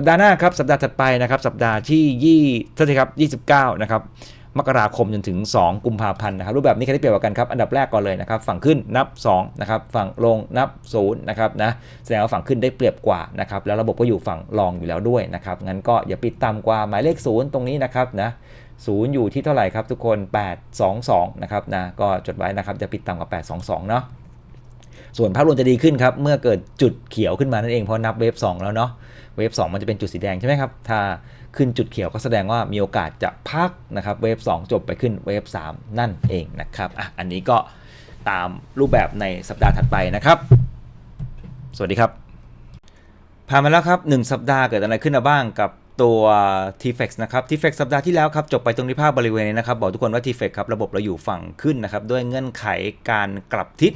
สัปดาห์หน้าครับสัปดาห์ถัดไปนะครับสัปดาห์ที่ยี่เท่าไหร่ครับ29นะครับมกราคมจนถึง 2 กุมภาพันธ์นะครับรูปแบบนี้ใครได้เปรียบกว่ากันครับอันดับแรกก่อนเลยนะครับฝั่งขึ้นนับ2นะครับฝั่งลงนับ0นะครับนะแสดงว่าฝั่งขึ้นได้เปรียบกว่านะครับแล้วระบบก็อยู่ฝั่งรองอยู่แล้วด้วยนะครับงั้นก็อย่าปิดต่ำกว่าหมายเลข 0 ตรงนี้นะครับนะศูนย์อยู่ที่เท่าไหร่ครับทุกคน 822 นะครับนะก็จดไว้นะครับจะปิดต่ำกว่า822 เนาะ ส่วนภาพรวมจะดีขึ้นครับ เมื่อเกิดจุดเขียวขึ้นมานั่นเองเพราะนับเวฟ2แล้วเนาะเวฟ2มันจะเป็นจุดสีแดงใช่ไหมครับ ถ้าขึ้นจุดเขียวก็แสดงว่ามีโอกาสจะพักนะครับเวฟ2จบไปขึ้นเวฟ3นั่นเองนะครับอะอันนี้ก็ตามรูปแบบในสัปดาห์ถัดไปนะครับ สวัสดีครับผ่านมาแล้วครับ 1 สัปดาห์เกิดอะไรขึ้นมาบ้างกับตัว t f e x นะครับ t f e x สัปดาห์ที่แล้วครับ จบไปตรงที่ภาพบริเวณนี้นะครับ บอกทุกคนว่า t f e x ครับ ระบบเราอยู่ฝั่งขึ้นนะครับ ด้วยเงื่อนไขการกลับทิศ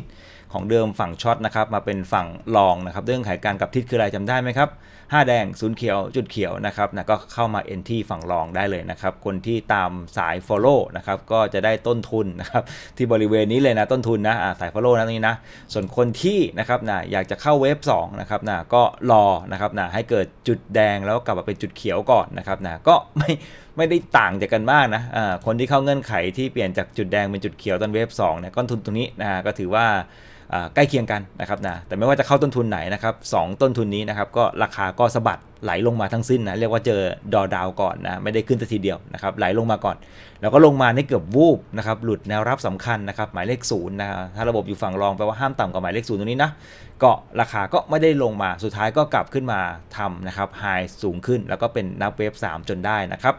ของเดิมฝั่งช็อตนะครับมาเป็นฝั่งลองนะครับเงื่อนไขการกับทิศคืออะไรจำได้ไหมครับ 5 แดงศูนย์เขียวจุดเขียวนะครับนะก็เข้ามา ent ที่ฝั่งรองได้เลยนะครับคนที่ตามสาย follow นะครับก็จะได้ต้นทุนนะครับที่บริเวณนี้เลยนะต้นทุนนะสาย follow นะตรงนี้นะส่วนคนที่นะครับนะอยากจะเข้าเวฟ2นะครับนะก็รอนะครับนะให้เกิดจุดแดงแล้วกลับมาเป็นจุดเขียวก่อนนะครับนะก็ไม่ไม่ได้ต่างจากกันมากนะอ่าคนที่เข้าเงื่อนไขที่เปลี่ยนจากจุดแดงเป็นจุดเขียวตอนเวฟ2เนี่ยต้นทุนตรงนี้นะก็ถือว่าใกล้เคียงกันนะครับนะแต่ไม่ว่าจะเข้าต้นทุนไหนนะครับสองต้นทุนนี้นะครับก็ราคาก็สะบัดไหลลงมาทั้งสิ้นนะเรียกว่าเจอดอดาวก่อนนะไม่ได้ขึ้นแต่ทีเดียวนะครับไหลลงมาก่อน แล้วก็ลงมาในเกือบวูบนะครับหลุดแนวรับสำคัญนะครับหมายเลขศูนย์นะถ้าระบบอยู่ฝั่งรองแปลว่าห้ามต่ำกว่าหมายเลขศูนย์ตรงนี้นะ ก็ราคาก็ไม่ได้ลงมาสุดท้ายก็กลับขึ้นมาทำนะครับไฮสูงขึ้นแล้วก็เป็นนับเวฟ3 จนได้นะครับ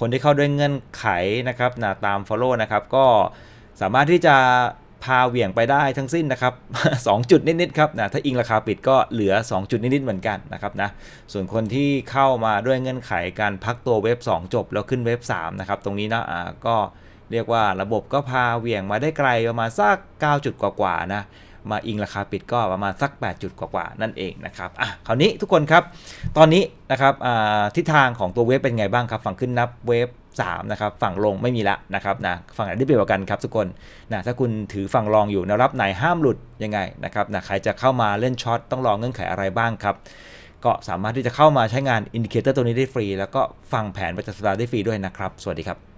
คนที่เข้าด้วยเงื่อนไขนะครับนะตาม follow นะครับก็สามารถที่จะพาเหวี่ยงไปได้ทั้งสิ้นนะครับ 2 จุดนิดๆครับนะถ้าอิงราคาปิดก็เหลือ 2 จุดนิดๆเหมือนกันนะครับนะส่วนคนที่เข้ามาด้วยเงื่อนไขการพักตัวเว็บ 2 จบแล้วขึ้นเว็บ3นะครับตรงนี้นะอ่าก็เรียกว่าระบบก็พาเหวี่ยงมาได้ไกลประมาณสัก9จุดกว่าๆนะ มาอิงราคาปิดก็ประมาณสัก 8 จุดกว่าๆนั่นเองนะครับอะคราวนี้ทุกคนครับ ตอนนี้นะครับอ่าทิศทางของตัวเวฟเป็นไงบ้างครับ ฝั่งขึ้นนับเวฟ3นะครับฝั่งลงไม่มีละนะครับนะฝั่งไหนได้เปรียบกันครับทุกคนนะถ้าคุณถือฝั่งรองอยู่แนวรับไหนห้ามหลุดยังไงนะครับนะใครจะเข้ามาเล่นช็อตต้องรองเงื่อนไขอะไรบ้างครับก็สามารถที่จะเข้ามาใช้งานอินดิเคเตอร์ตัวนี้ได้ฟรี แล้วก็ฟังแผนประจำสัปดาห์ได้ฟรีด้วยนะครับ สวัสดีครับ